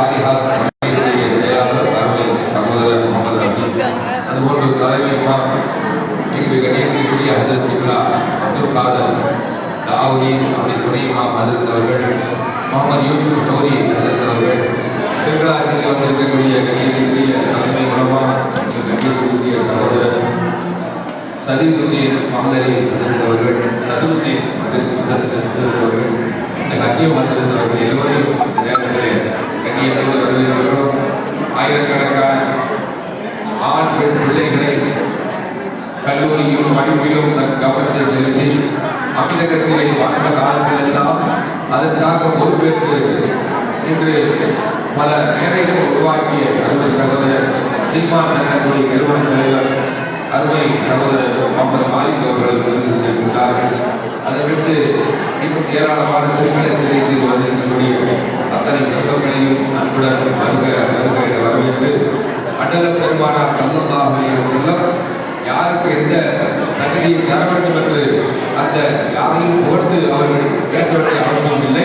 சாலிஹாத் பள்ளியினுடைய செயலாளர் அருமை சகோதரர் முகமது ரஃபி அதுபோன்று தலைமை இமாம் இங்கு இப்லா அப்துல் காதர் தாவூதி அப்படி துணை இமாம் அவர்கள் முகமது யூசுப் அவர்கள் வந்திருக்கக்கூடிய தலைமை சகோதரர் இந்த கட்டிய வந்திருந்தவர்கள் எல்லோரையும் நேரத்தில் கண்ணியத்தோடு வரவேற்கிறோம் ஆயிரக்கணக்கான ஆண் பெண் பிள்ளைகளை கல்லூரியிலும் படிப்பிலும் தன் கவனத்தை செலுத்தி அமிதகத்திலே வாழ்ந்த காலத்திலெல்லாம் அதற்காக பொறுப்பேற்று இன்று பல மேடைகளை உருவாக்கிய அருமை சகோதரர் சீமா சங்கத்துடைய நிறுவன தலைவர் அருமை சகோதரர் முகமது மாலிக் அவர்கள் இருந்திருக்கின்றார்கள் அதை விட்டு ஏராளமான ஏராளமான திருமணத்திலே வந்திருக்கக்கூடிய அத்தனை நண்பர்களையும் அன்புடன் வருக வருக வரவேற்று அடல பெருமானார் சல்லல்லாஹு அலைஹி யாருக்கு எந்த தகுதியை தர வேண்டும் என்று அந்த யாரையும் பொறுத்து அவர்கள் பேச வேண்டிய அவசியம் இல்லை.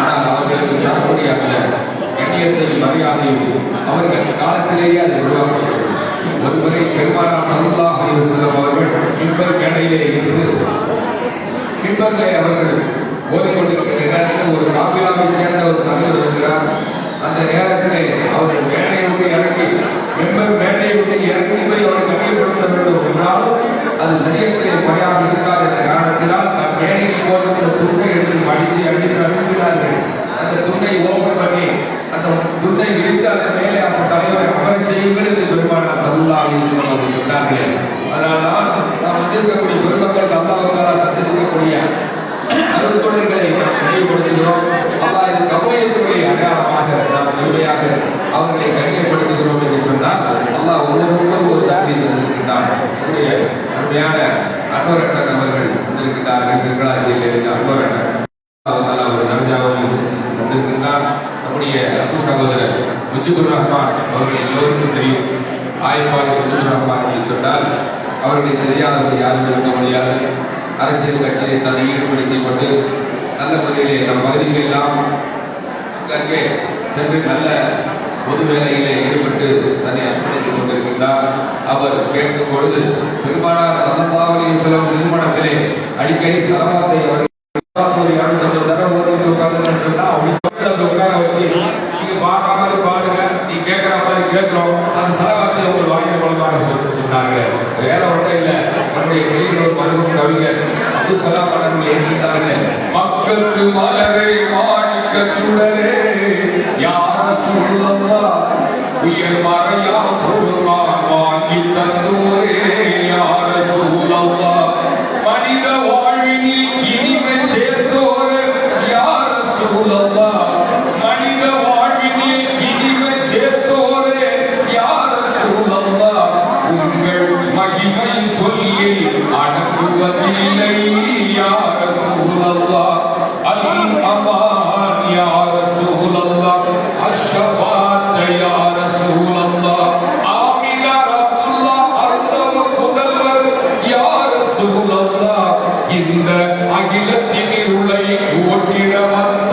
ஆனால் அவர்களுக்கு தரக்கூடிய அந்த கண்ணியத்தையும் மரியாதையும் அவர்கள் காலத்திலேயே அதை உருவாக்கப்பட்டது. ஒருமுறை பெருமானார் சல்லல்லாஹு அலைஹி அவர்கள் இன்பர் மேடையிலே இருந்து மின்பரிலே அவர்கள் ஓதிக்கொண்டிருக்கிற நேரத்தில் ஒரு காபிலாவை சேர்ந்த ஒரு தலைவர் இருக்கிறார். அந்த நேரத்திலே அவர்கள் மேடையை விட்டு இறங்கி மெம்பர் மேடையை விட்டு இறங்கி போய் அவரை கண்ணியப்படுத்த வேண்டும் என்றால் அது சரியாக என்னுடைய அருமையான அன்பரட்டன் அவர்கள் வந்திருக்கிறார்கள். திருக்கலாச்சியில் இருந்த அன்பரட்டன் அவர் ஒரு வந்திருக்கின்றார். நம்முடைய அப்பு சகோதரர் முஜிபுர் ரஹ்மான் அவர்கள் எல்லோருக்கும் தெரியும். ஆய்வாளி முஜிபுர் ரஹ்மான் என்று சொன்னால் அவர்களை தெரியாதவர்கள் யாரும் இருக்க முடியாது. அரசியல் கட்சியை தன்னை ஈடுபடுத்திக் கொண்டு நல்ல முறையிலே நம் பகுதிக்கெல்லாம் அங்கே சென்று நல்ல பொது வேலையிலே ஈடுபட்டு தன்னை அர்ப்பணித்துக் கொண்டிருக்கின்றார். அவர் கேட்கும் பொழுது பெருமானார் சல்லல்லாஹு செலவு திருமணத்திலே அடிக்கடி சலமாத்தை அவர் ஒரு அடங்குவதில்லை யார சொல்லலாம் அல் அமான் யார சொல்லலாம் அஷ்ஷபாத் யார சொல்லலாம் ஆமினா ரப்புல்லா அர்த்தம் புதல்வர் யார சொல்லலாம் இந்த அகிலத்தின் இருளை ஓட்டிட வந்தவர்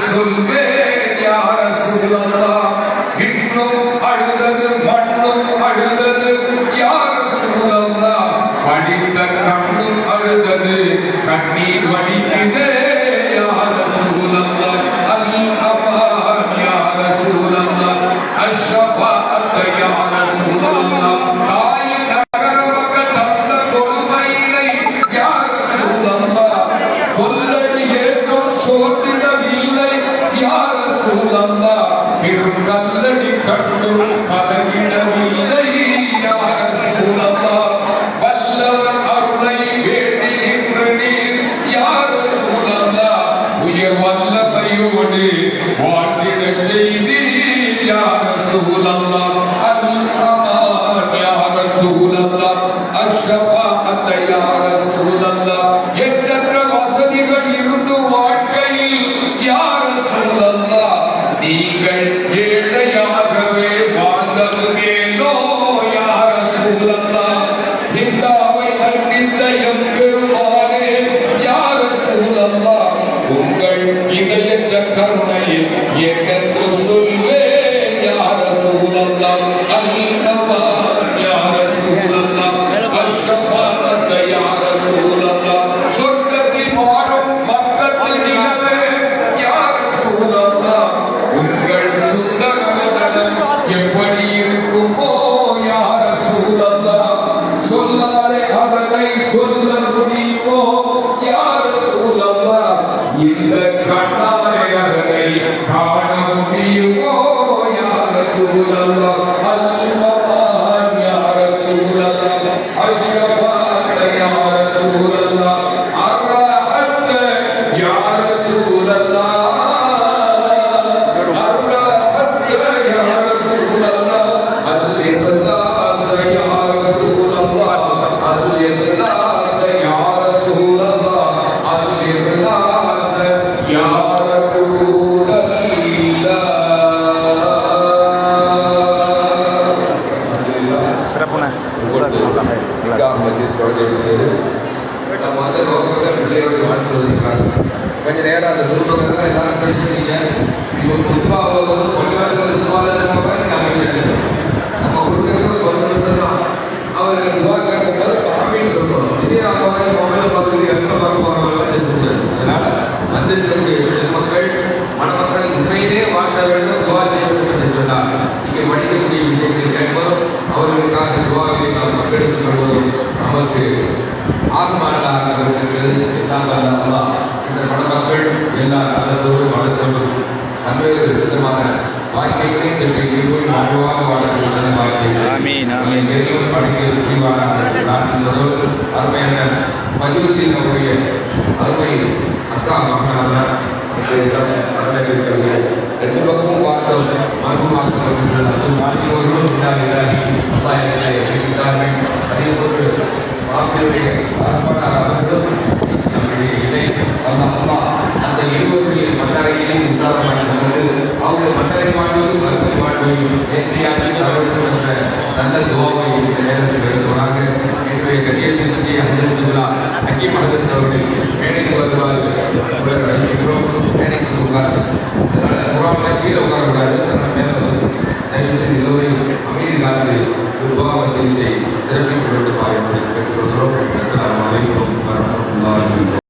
শুনবে சொல்லியிருக்காங்க கொஞ்சம் நேரம் அந்த துன்பங்களை எல்லாரும் பேசுறீங்க இப்போ பொதுவாக வந்து பொதுவாக நம்ம பாருங்க நம்ம ஒரு நிமிஷம் தான். அவர் துவா கேட்கும்போது ஆமீன் சொல்லணும் இதே நம்ம மொபைல் பார்த்துட்டு எப்போ பார்க்க போகிறோம் அதனால எல்லாம் இந்த மணமக்கள் எல்லா நலத்தோடு வளர்த்தோடும் பல்வேறு விதமான வாழ்க்கைகளை இன்றைக்கு இருவரும் வாழ்வாக வாழக்கூடிய வாழ்க்கை ஆமீன், ஆமீன். இறைவன் படைக்கிறது அருமையான மஜூத்தின் நம்முடைய அருமை அக்கா மகனாக ரெண்டு பக்கமும் பார்த்தோம் மர்மமாக்கப்பட்டது அது வாழ்க்கை ஒருவரும் இல்லாவில்லை அதே போன்று மாப்பிள்ளைய ಪ್ರಚಾರ ಮಾಡಿಕೊಂಡು ಅವರು ಬರ್ತಡೇ ಮಾಡೋದು ಬರ್ತಿ ಮಾಡಿ ಎತ್ತಿ ಆಗಿ ಅಳವಡಿಸಿಕೊಂಡ್ರೆ ನನ್ನ ಗೋವಾಗಿ ಹೇಳಿದೊಳಗೆ ಎತ್ತುವೆ ಗಡಿಯಲ್ಲಿ ಹಂಚಿಲ್ಲ ಅಕ್ಕಿ ಮಾಡಿಸಿದವರಿಗೆ ಮೇಣಿಗೆ வருவார் மேடைக்கு உட்கார் புறாமல் கீழே உட்காரக்கூடாது மேலே வந்து தயவு செய்து இதுவரையும் அமைதி காத்து உருவாகத்தை சிறப்பிக்கப்பட்டு பாருங்கள் கேட்டுக்கொள்கிறோம் அஸ்லாம் வலைக்கும் வரமத்துல்லாஹி